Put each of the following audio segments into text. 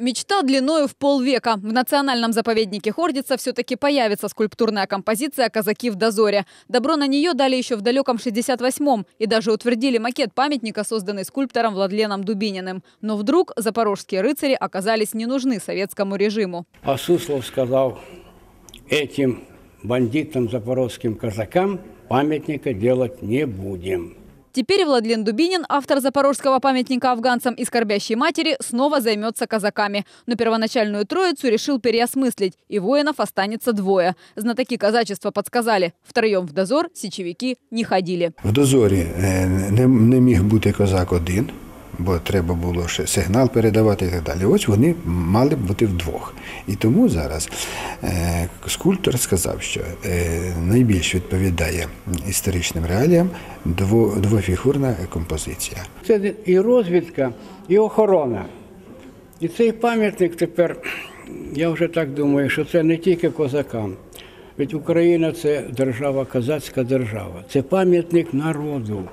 Мечта длиною в полвека. В национальном заповеднике Хордица все-таки появится скульптурная композиция «Казаки в дозоре». Добро на нее дали еще в далеком 68-м и даже утвердили макет памятника, созданный скульптором Владленом Дубининым. Но вдруг запорожские рыцари оказались не нужны советскому режиму. А Суслов сказал этим бандитам запорожским казакам памятника делать не будем. Теперь Владлен Дубинин, автор запорожского памятника афганцам и скорбящей матери, снова займется казаками. Но первоначальную троицу решил переосмыслить, и воинов останется двое. Знатоки казачества подсказали, втроем в дозор сечевики не ходили. В дозорі е, не, не міг бути козак один, бо треба було ще сигнал передавати і так далі. Ось вони мали б бути вдвох. І тому зараз е, скульптор сказав, що е, найбільш відповідає історичним реаліям дво, двофігурна композиція. Це і розвідка, і охорона. І цей пам'ятник тепер, я вже так думаю, що це не тільки козакам. Ведь Україна це держава, козацька держава. Це пам'ятник народу.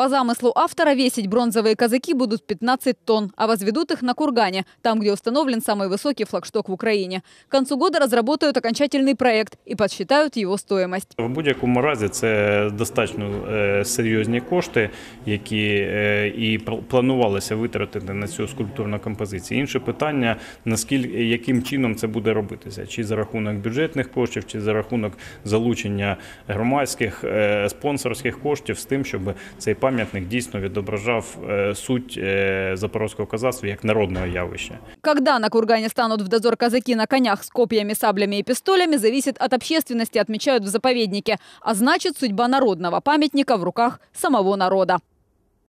По замыслу автора весить бронзовые казаки будут 15 тонн, а возведут их на Кургане, там, где установлен самый высокий флагшток в Украине. К концу года разработают окончательный проект и подсчитают его стоимость. В будь-якому разі це достатньо е, серйозні кошти, які е, і пл- планувалося витратити на цю скульптурну композицію. Інше питання, наскільки яким чином це буде робитися, чи за рахунок бюджетних коштів, чи за рахунок залучення громадських е, спонсорських коштів з тим, щоб цей пам'ятник дійсно відображав суть запорозького козацтва як народного явища. Когда на Кургане станут в дозор казаки на конях с копьями, саблями и пистолями, зависит от общественности, отмечают в заповеднике. А значит, судьба народного памятника в руках самого народа.